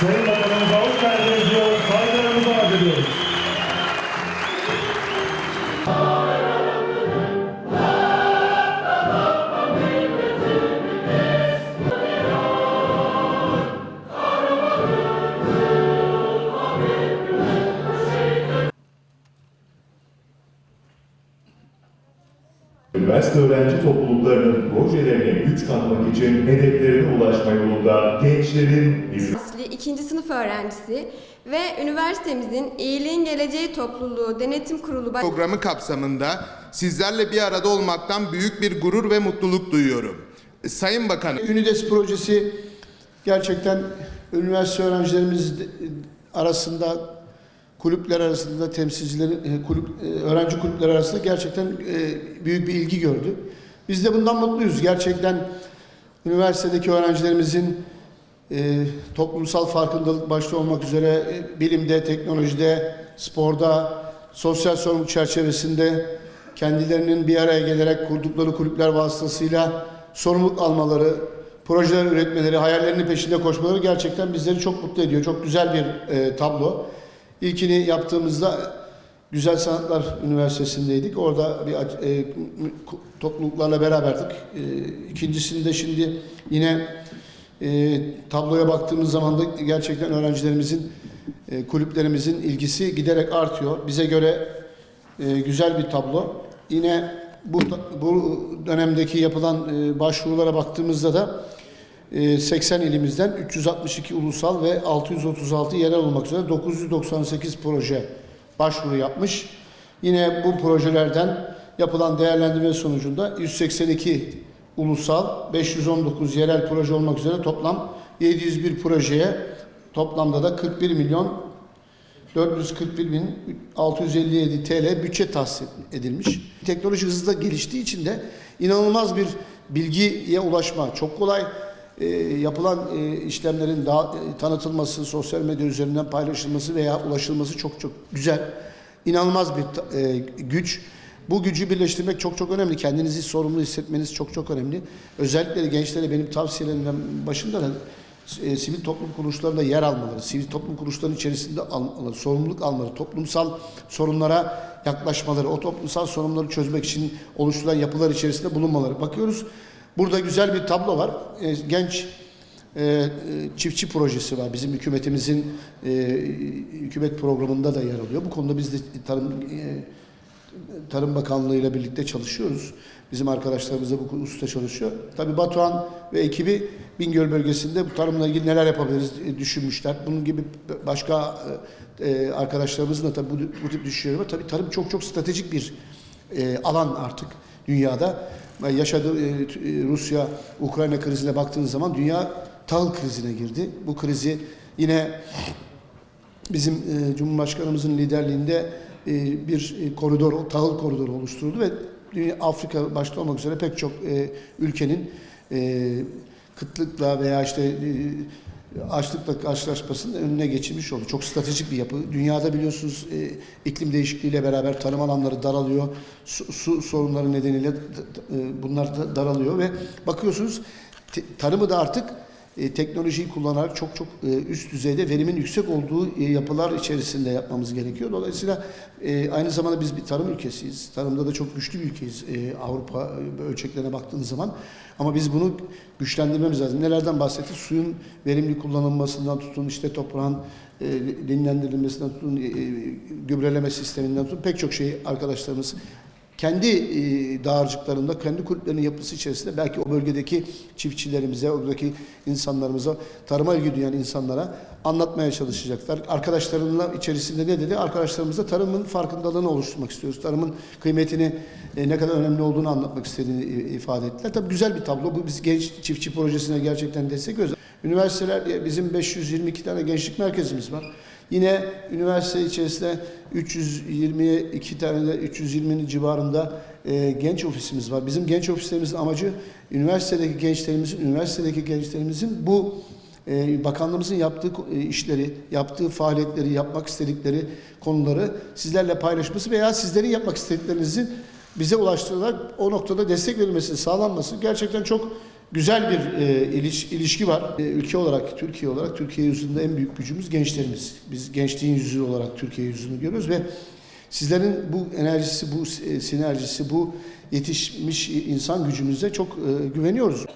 Sayın Bakanımıza Üniversite öğrenci topluluklarının projelerine güç katmak için hedeflerine ulaşma yolunda gençlerin bizim Asli ikinci sınıf öğrencisi ve üniversitemizin İyiliğin Geleceği Topluluğu Denetim Kurulu programı kapsamında sizlerle bir arada olmaktan büyük bir gurur ve mutluluk duyuyorum. Sayın Bakanım, Ünides projesi gerçekten üniversite öğrencilerimiz arasında kulüpler arasında temsilcilerin e, kulüp e, öğrenci kulüpleri arasında gerçekten e, büyük bir ilgi gördü. Biz de bundan mutluyuz. Gerçekten üniversitedeki öğrencilerimizin toplumsal farkındalık başta olmak üzere bilimde, teknolojide, sporda, sosyal sorumluluk çerçevesinde kendilerinin bir araya gelerek kurdukları kulüpler vasıtasıyla sorumluluk almaları, projeler üretmeleri, hayallerinin peşinde koşmaları gerçekten bizleri çok mutlu ediyor. Çok güzel bir e, tablo. İlkini yaptığımızda Güzel Sanatlar Üniversitesi'ndeydik. Orada bir e, topluluklarla beraberdik. E, ikincisinde şimdi yine e, tabloya baktığımız zaman da gerçekten öğrencilerimizin, e, kulüplerimizin ilgisi giderek artıyor. Bize göre e, güzel bir tablo. Yine bu bu dönemdeki yapılan e, başvurulara baktığımızda da 80 ilimizden 362 ulusal ve 636 yerel olmak üzere 998 proje başvuru yapmış. Yine bu projelerden yapılan değerlendirme sonucunda 182 ulusal, 519 yerel proje olmak üzere toplam 701 projeye toplamda da 41 milyon 441 bin 657 TL bütçe tahsis edilmiş. Teknoloji hızla geliştiği için de inanılmaz bir bilgiye ulaşma çok kolay. Ee, yapılan e, işlemlerin daha e, tanıtılması, sosyal medya üzerinden paylaşılması veya ulaşılması çok çok güzel. İnanılmaz bir e, güç. Bu gücü birleştirmek çok çok önemli. Kendinizi sorumlu hissetmeniz çok çok önemli. Özellikle gençlere benim tavsiyelerimden başında da e, sivil toplum kuruluşlarında yer almaları, sivil toplum kuruluşlarının içerisinde almaları, sorumluluk almaları, toplumsal sorunlara yaklaşmaları, o toplumsal sorunları çözmek için oluşturulan yapılar içerisinde bulunmaları. Bakıyoruz burada güzel bir tablo var. E, genç e, e, çiftçi projesi var. Bizim hükümetimizin e, hükümet programında da yer alıyor. Bu konuda biz de tarım e, Tarım Bakanlığı ile birlikte çalışıyoruz. Bizim arkadaşlarımız da bu usta çalışıyor. Tabii Batuhan ve ekibi Bingöl bölgesinde bu tarımla ilgili neler yapabiliriz düşünmüşler. Bunun gibi başka e, arkadaşlarımızın da tabii bu, bu tip düşünceleri var. Tabii tarım çok çok stratejik bir e, alan artık dünyada. Yaşadığı e, e, Rusya-Ukrayna krizine baktığınız zaman dünya tahıl krizine girdi. Bu krizi yine bizim e, Cumhurbaşkanımızın liderliğinde bir koridor, tahıl koridoru oluşturuldu ve Afrika başta olmak üzere pek çok ülkenin kıtlıkla veya işte açlıkla karşılaşmasının önüne geçilmiş oldu. Çok stratejik bir yapı. Dünyada biliyorsunuz e, iklim değişikliğiyle beraber tarım alanları daralıyor. Su, su sorunları nedeniyle e, bunlar da daralıyor ve bakıyorsunuz tarımı da artık e, teknolojiyi kullanarak çok çok e, üst düzeyde verimin yüksek olduğu e, yapılar içerisinde yapmamız gerekiyor. Dolayısıyla aynı zamanda biz bir tarım ülkesiyiz. Tarımda da çok güçlü bir ülkeyiz Avrupa ölçeklerine baktığınız zaman. Ama biz bunu güçlendirmemiz lazım. Nelerden bahsettik? Suyun verimli kullanılmasından tutun, işte toprağın dinlendirilmesinden tutun, gübreleme sisteminden tutun pek çok şeyi arkadaşlarımız kendi e, dağarcıklarında, kendi kulüplerinin yapısı içerisinde belki o bölgedeki çiftçilerimize, oradaki insanlarımıza, tarıma ilgi duyan insanlara anlatmaya çalışacaklar. Arkadaşlarımla içerisinde ne dedi? Arkadaşlarımızla tarımın farkındalığını oluşturmak istiyoruz. Tarımın kıymetini e, ne kadar önemli olduğunu anlatmak istediğini e, ifade ettiler. Tabii güzel bir tablo. Bu biz genç çiftçi projesine gerçekten destek veriyoruz. Üniversiteler bizim 522 tane gençlik merkezimiz var. Yine üniversite içerisinde 322 tane de 320'nin civarında e, genç ofisimiz var. Bizim genç ofislerimizin amacı üniversitedeki gençlerimizin, üniversitedeki gençlerimizin bu e, bakanlığımızın yaptığı e, işleri, yaptığı faaliyetleri, yapmak istedikleri konuları sizlerle paylaşması veya sizlerin yapmak istediklerinizin bize ulaştırılarak o noktada destek verilmesi, sağlanması gerçekten çok güzel bir e, iliş, ilişki var. E, ülke olarak, Türkiye olarak Türkiye yüzünde en büyük gücümüz gençlerimiz. Biz gençliğin yüzü olarak Türkiye yüzünü görüyoruz ve sizlerin bu enerjisi, bu e, sinerjisi, bu yetişmiş insan gücümüze çok e, güveniyoruz.